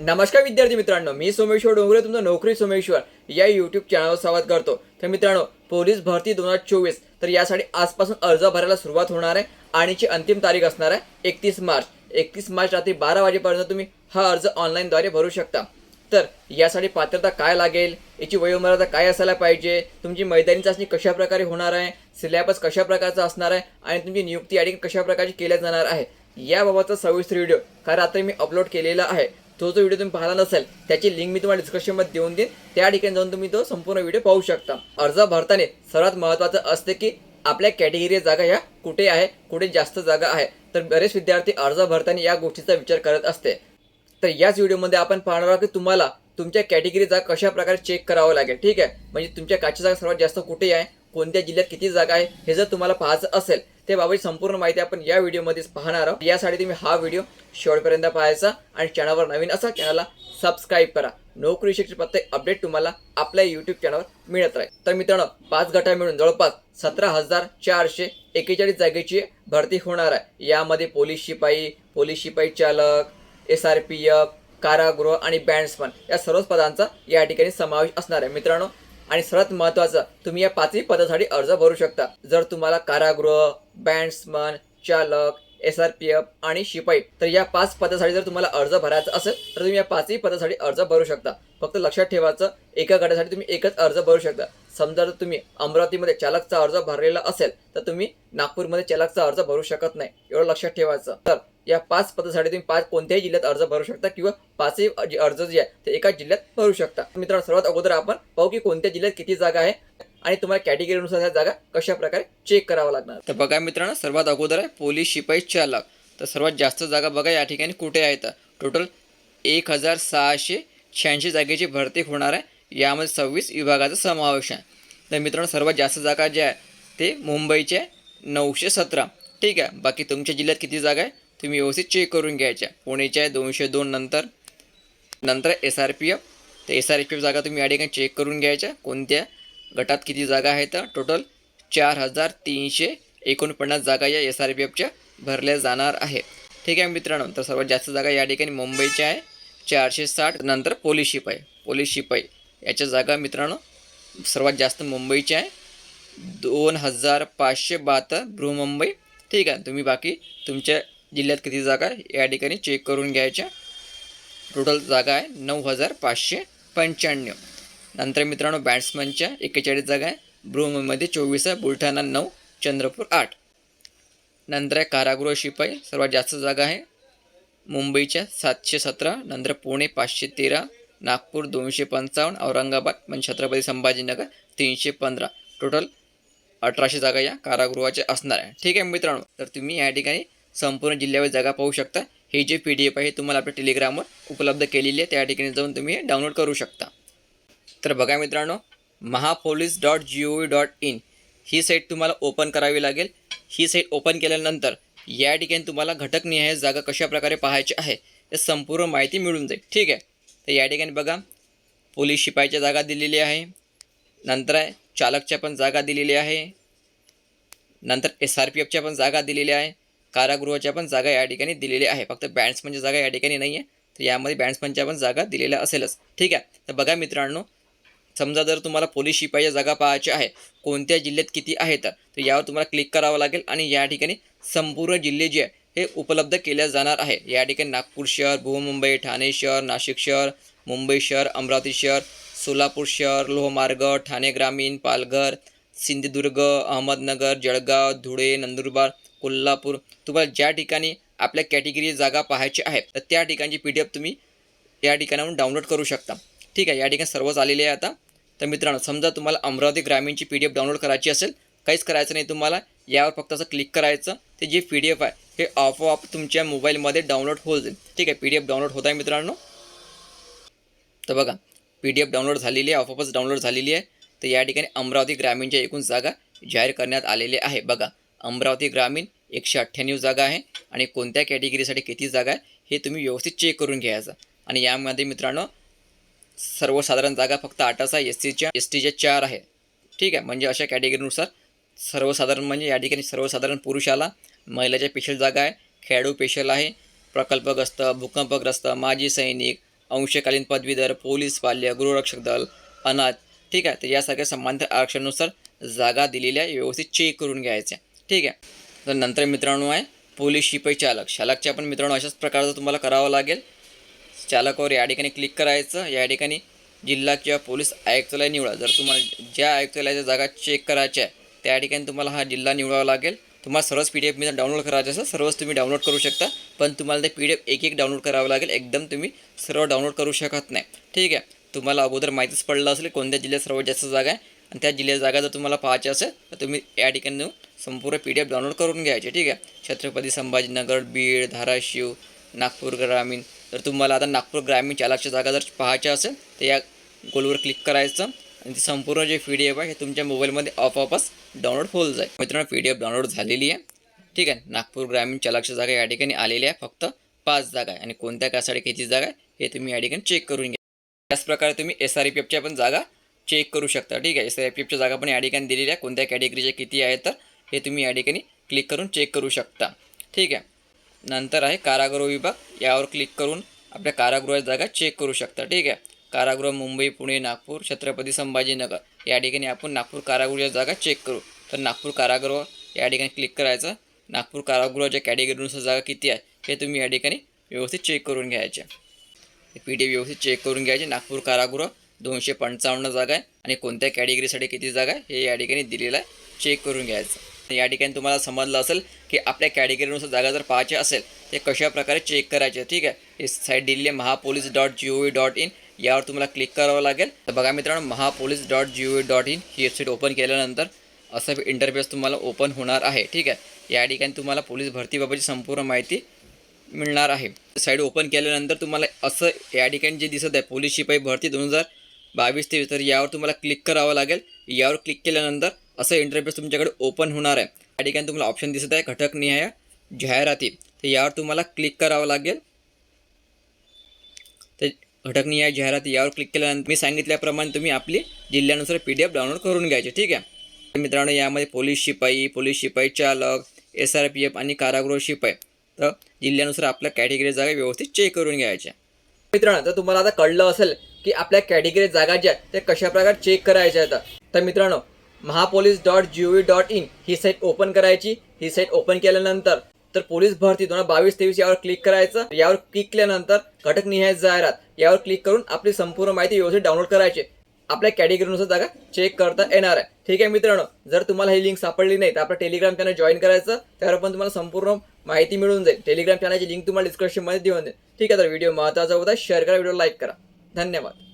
नमस्कार विद्यार्थी मित्रांनो मी सोमेश्वर डोंगरे तुमचं नोकरी सोमेश्वर या यूट्यूब चॅनलवर स्वागत करतो. तर मित्रांनो पोलीस भरती दोन हजार चोवीस तर यासाठी आजपासून अर्ज भरायला सुरुवात होणार आहे आणिची अंतिम तारीख असणार आहे एकतीस मार्च. एकतीस मार्च रात्री बारा वाजेपर्यंत तुम्ही हा अर्ज ऑनलाईनद्वारे भरू शकता. तर यासाठी पात्रता काय लागेल? याची वयोमर्यादा काय असायला पाहिजे? तुमची मैदानी चाचणी कशा प्रकारे होणार आहे? सिलेबस कशा प्रकारचा असणार आहे? आणि तुमची नियुक्ती या कशा प्रकारची केल्या जाणार आहे? याबाबतचा सविस्तर व्हिडिओ काल रात्री मी अपलोड केलेला आहे. तो जो व्हिडिओ तुम्ही पाहिला नसेल त्याची लिंक मी तुम्हाला डिस्क्रिप्शनमध्ये देऊन देईन. त्या ठिकाणी जाऊन तुम्ही तो संपूर्ण व्हिडिओ पाहू शकता. अर्ज भरताना सर्वात महत्त्वाचं असते की आपल्या कॅटेगरी जागा ह्या कुठे आहे कुठे जास्त जागा आहे. तर बरेच विद्यार्थी अर्ज भरताना या गोष्टीचा विचार करत असते. तर याच व्हिडिओमध्ये आपण पाहणार आहोत की तुम्हाला तुमच्या कॅटेगरी जागा कशा प्रकारे चेक करावं लागेल ठीक आहे? म्हणजे तुमच्या काची जागा सर्वात जास्त कुठे आहे कोणत्या जिल्ह्यात किती जागा आहे हे जर तुम्हाला पाहायचं असेल ते संपूर्ण माहिती आपण या व्हिडिओमध्येच पाहणार आहोत. यासाठी तुम्ही हा व्हिडिओ शेवटपर्यंत पाहायचा आणि चॅनलवर नवीन असा चॅनलला सबस्क्राईब करा. नोकरी शिक्षण प्रत्येक अपडेट तुम्हाला आपल्या यूट्यूब चॅनलवर मिळत राहील. तर मित्रांनो पाच गटा मिळून जवळपास सतरा हजार चारशे एकेचाळीस जागेची भरती होणार आहे. यामध्ये पोलीस शिपाई पोलीस शिपाई चालक एस आर पी एफ कारागृह आणि बँड्समन या सर्वच पदांचा या ठिकाणी समावेश असणार आहे. मित्रांनो आणि सर्वात महत्त्वाचं तुम्ही या पाचही पदासाठी अर्ज भरू शकता. जर तुम्हाला कारागृह बँड्समन चालक एस आर पी एफ आणि शिपाई तर या पाच पदासाठी जर तुम्हाला अर्ज भरायचा असेल तर तुम्ही या पाचही पदासाठी अर्ज भरू शकता. फक्त लक्षात ठेवायचं एका गटासाठी तुम्ही एकच अर्ज भरू शकता. समजा जर तुम्ही अमरावतीमध्ये चालकचा अर्ज भरलेला असेल तर तुम्ही नागपूरमध्ये चालकचा अर्ज भरू शकत नाही. एवढं लक्षात ठेवायचं. तर या पाच पदासाठी तुम्ही पाच कोणत्याही जिल्ह्यात अर्ज भरू शकता किंवा पाचही अर्ज जे आहे ते एका जिल्ह्यात भरू शकता. मित्रांनो सर्वात अगोदर आपण पाहू की कोणत्या जिल्ह्यात किती जागा आहे. आणि तुम्हाला कॅटेगरीनुसार ह्या जागा कशा प्रकारे चेक करावं लागणार. तर बघा मित्रांनो सर्वात अगोदर आहे पोलीस शिपाई चालक. तर सर्वात जास्त जागा बघा या ठिकाणी कुठे आहेत? टोटल एक हजार सहाशे शहाऐंशी जागेची भरती होणार आहे. यामध्ये सव्वीस विभागाचा समावेश आहे. तर मित्रांनो सर्वात जास्त जागा ज्या आहे ते मुंबईचे नऊशे सतरा. ठीक आहे? बाकी तुमच्या जिल्ह्यात किती जागा आहे? तुम्ही व्यवस्थित चेक करून घ्यायच्या पुणेच्या आहे दोनशे दोन नंतर. नंतर एस आर पी एफ तर एस आर पी एफ जागा तुम्ही या ठिकाणी चेक करून घ्यायच्या कोणत्या? गटात किती जागा आहेत? टोटल चार हजार तीनशे एकोणपन्नास जागा या एस आर पी एफच्या भरल्या जाणार आहे ठीक आहे मित्रांनो तर सर्वात जास्त जागा या ठिकाणी मुंबईच्या आहे. चारशे साठ नंतर पोलीस शिपाई. पोलीस शिपाई. याच्या जागा मित्रांनो सर्वात जास्त मुंबईच्या आहे. दोन हजार पाचशे बहात्तर बृहमुंबई ठीक आहे तुम्ही बाकी तुमच्या जिल्ह्यात किती जागा या ठिकाणी चेक करून घ्यायच्या. टोटल जागा आहे नऊ हजार पाचशे पंच्याण्णव. नंतर मित्रांनो बॅट्समनच्या एक्केचाळीस जागा आहे. बृहमुंबईमध्ये चोवीस आहे. बुलढाणा नऊ चंद्रपूर आठ. नंतर आहे कारागृह शिपाई सर्वात जास्त जागा आहे. मुंबईच्या सातशे सतरा नंतर पुणे पाचशे तेरा नागपूर दोनशे पंचावन्न औरंगाबाद म्हणजे छत्रपती संभाजीनगर तीनशे पंधरा. टोटल अठराशे जागा या कारागृहाच्या असणार आहे. ठीक आहे मित्रांनो तर तुम्ही या ठिकाणी संपूर्ण जिल्ह्यावर जागा पाहू शकता. हे जे पी डी एफ आहे तुम्हाला आपल्या टेलिग्रामवर उपलब्ध केलेली आहे. त्या ठिकाणी जाऊन तुम्ही डाउनलोड करू शकता. तर बघा मित्रांनो Mahapolice dot G O V dot in he site तुम्हाला ओपन करावी लागेल. ही साईट ओपन केल्यानंतर या ठिकाणी तुम्हाला घटकनिहाय जागा कशा प्रकारे पाहायची आहे हे संपूर्ण माहिती मिळून जाईल. ठीक आहे? तर या ठिकाणी बघा पोलीस शिपाईच्या जागा दिलेली आहे. नंतर आहे चालकच्या पण जागा दिलेली आहे. नंतर एस आर पी एफच्या पण जागा दिलेल्या आहे. कारागृहाच्या पण जागा या ठिकाणी दिलेल्या आहे. फक्त बँड्समनच्या जागा या ठिकाणी नाही आहे तर यामध्ये बँड्समनच्या पण जागा दिलेल्या असेलच. ठीक आहे? तर बघा मित्रांनो समजा जर तुम्हाला पोलीस शिपाईच्या जागा पाहायच्या आहे कोणत्या जिल्ह्यात किती आहेत तर यावर तुम्हाला क्लिक करावं लागेल आणि या ठिकाणी संपूर्ण जिल्हे जे आहे हे उपलब्ध केल्या जाणार आहे. या ठिकाणी नागपूर शहर भुवमुंबई ठाणे शहर नाशिक शहर मुंबई शहर अमरावती शहर सोलापूर शहर लोहमार्ग ठाणे ग्रामीण पालघर सिंधुदुर्ग अहमदनगर जळगाव धुळे नंदुरबार कोल्हापूर. तुम्हाला ज्या ठिकाणी आपल्या कॅटेगरी जागा पाहायची आहे तर त्या ठिकाणची पी डी एफ तुम्ही या ठिकाणाहून डाउनलोड करू शकता. ठीक आहे या ठिकाणी सर्वच आलेले आहे आता. तर मित्रांनो समजा तुम्हाला अमरावती ग्रामीणची पी डी एफ डाउनलोड करायची असेल काहीच करायचं नाही तुम्हाला यावर फक्त असं क्लिक करायचं ते जे पी डी एफ आहे हे आपोआप तुमच्या मोबाईलमध्ये डाउनलोड होऊ जाईल. ठीक आहे पी डी एफ डाउनलोड होत आहे मित्रांनो. तर बघा पी डी एफ डाउनलोड झालेली आहे आपोआपच डाउनलोड झालेली आहे. तर या ठिकाणी अमरावती ग्रामीणच्या एकूण जागा जाहीर करण्यात आलेली आहे. बघा अमरावती ग्रामीण एकशे अठ्ठ्याण्णव जागा आहे आणि कोणत्या कॅटेगरीसाठी किती जागा आहे हे तुम्ही व्यवस्थित चेक करून घ्यायचं आणि यामध्ये मित्रांनो सर्वसाधारण जागा फक्त आठ आहे एस सीच्या एस टीच्या चार आहे. ठीक आहे? म्हणजे अशा कॅटेगरीनुसार सर्वसाधारण म्हणजे या ठिकाणी सर्वसाधारण पुरुषाला महिलाच्या स्पेशल जागा आहे. खेळाडू पेशल आहे. प्रकल्पग्रस्त भूकंपग्रस्त माजी सैनिक अंशकालीन पदवीधर पोलीस पाल्य गृहरक्षक दल अनाथ. ठीक आहे? तर यासारख्या समांतर आरक्षणानुसार जागा दिलेल्या आहे, व्यवस्थित चेक करून घ्यायच्या ठीक आहे? तर नंतर मित्रांनो आहे पोलीस शिपाई चालक. चालकच्या पण मित्रांनो अशाच प्रकारचं तुम्हाला करावं लागेल. चालकावर या ठिकाणी क्लिक करायचं. या ठिकाणी जिल्हा किंवा पोलीस आयुक्तालय निवडा. जर तुम्हाला ज्या आयुक्तालयाच्या जागा चेक करायच्या आहे त्या ठिकाणी तुम्हाला हा जिल्हा निवडावा लागेल. तुम्हाला सर्वच पी डी एफ मी डाउनलोड करायचं असेल सर्वच तुम्ही डाउनलोड करू शकता. पण तुम्हाला ते पी डी एफ एक एक डाउनलोड करावं लागेल. एकदम तुम्ही सर्व डाउनलोड करू शकत नाही. ठीक आहे? तुम्हाला अगोदर माहितीच पडलं असेल कोणत्या जिल्ह्यात सर्वात जास्त जागा आहे. आणि त्या जिल्ह्यात जागा जर तुम्हाला पाहायची असेल तर तुम्ही या ठिकाणी संपूर्ण पी डी एफ डाउनलोड करून घ्यायचे. ठीक आहे? छत्रपती संभाजीनगर बीड धाराशिव नागपूर ग्रामीण तर तुम्हाला आता नागपूर ग्रामीण चालकच्या जागा जर पाहायच्या असेल तर या गोलवर क्लिक करायचं आणि ती संपूर्ण जे पी डी एफ आहे हे तुमच्या मोबाईलमध्ये आपोआपच डाउनलोड होईल जाईल. मित्रांनो पी डी एफ डाउनलोड झालेली आहे. ठीक आहे नागपूर ग्रामीण चालकच्या जागा या ठिकाणी आलेल्या आहे. फक्त पाच जागा आहे. आणि कोणत्या कासाठी किती जागा आहे हे तुम्ही या ठिकाणी चेक करून घ्या. त्याचप्रकारे तुम्ही एस आर पी एफच्या पण जागा चेक करू शकता. ठीक आहे एस आर पी एफच्या जागा पण या ठिकाणी दिलेल्या आहे कोणत्या कॅटेगरीच्या किती आहेत तर हे तुम्ही या ठिकाणी क्लिक करून चेक करू शकता. ठीक आहे नंतर आहे कारागृह विभाग. यावर क्लिक करून आपल्या कारागृहाची जागा चेक करू शकता. ठीक आहे? कारागृह मुंबई पुणे नागपूर छत्रपती संभाजीनगर. या ठिकाणी आपण नागपूर कारागृहाची जागा चेक करू. तर नागपूर कारागृह या ठिकाणी क्लिक करायचं. नागपूर कारागृहाच्या कॅटेगरीनुसार जागा किती आहे? हे तुम्ही या ठिकाणी व्यवस्थित चेक करून घ्यायचे. पी डी व्यवस्थित चेक करून घ्यायचे. नागपूर कारागृह दोनशे पंचावन्न जागा आहे. आणि कोणत्या कॅटेगरीसाठी किती जागा आहे? हे या ठिकाणी दिलेलं आहे. चेक करून घ्यायचं. या ठिकाणी तुम्हाला समजलं असेल की आपल्या कॅटेगरीनुसार जागा जर पाहायची असेल ते कशा प्रकारे चेक करायचे ठीक आहे? हे साईट दिलेली आहे Mahapolice dot G O V dot in यावर तुम्हाला क्लिक करावं लागेल. तर बघा मित्रांनो Mahapolice dot G O V dot in he website open केल्यानंतर असं इंटरफेस तुम्हाला ओपन होणार आहे ठीक आहे? या ठिकाणी तुम्हाला पोलीस भरतीबाबतची संपूर्ण माहिती मिळणार आहे. साईड ओपन केल्यानंतर तुम्हाला असं या ठिकाणी जे दिसत आहे पोलीस शिपाई भरती दोन हजार बावीस तेवीस तर यावर तुम्हाला क्लिक करावं लागेल. यावर क्लिक केल्यानंतर असं इंटरफेस तुमच्याकडे ओपन होणार आहे. या ठिकाणी तुम्हाला ऑप्शन दिसत आहे घटकनिहाय जाहिराती. तर यावर तुम्हाला क्लिक करावं लागेल. तर घटकनिहाय जाहिराती यावर क्लिक केल्यानंतर मी सांगितल्याप्रमाणे तुम्ही आपली जिल्ह्यानुसार पी डी एफ डाउनलोड करून घ्यायचे ठीक आहे? मित्रांनो यामध्ये पोलीस शिपाई पोलीस शिपाई चालक एस आर पी एफ आणि कारागृह शिपाई. तर जिल्ह्यानुसार आपल्या कॅटेगरी जागा व्यवस्थित चेक करून घ्यायच्या मित्रांनो तर तुम्हाला आता कळलं असेल की आपल्या कॅटेगरी जागा ज्या आहेत त्या कशा प्रकारे चेक करायच्या आहेत तर मित्रांनो Mahapolice dot G O V dot in he site open करायची. ही साईट ओपन केल्यानंतर तर पोलीस भरती दोन हजार बावीस तेवीस यावर क्लिक करायचं. यावर क्लिक केल्यानंतर घटक निहाय जाहिरात. यावर क्लिक करून आपली संपूर्ण माहिती व्यवस्थित डाउनलोड करायची. आपल्या कॅटेगरीनुसार जागा चेक करता येणार आहे. ठीक आहे मित्रांनो जर तुम्हाला ही लिंक सापडली नाही तर आपलं टेलिग्राम चॅनल जॉईन करायचं. त्यावर पण तुम्हाला संपूर्ण माहिती मिळून जाईल. टेलिग्राम चॅनलची लिंक तुम्हाला डिस्क्रिप्शनमध्ये देऊन देईल. ठीक आहे तर व्हिडिओ महत्त्वाचा होता. शेअर करा व्हिडिओ लाईक करा. धन्यवाद.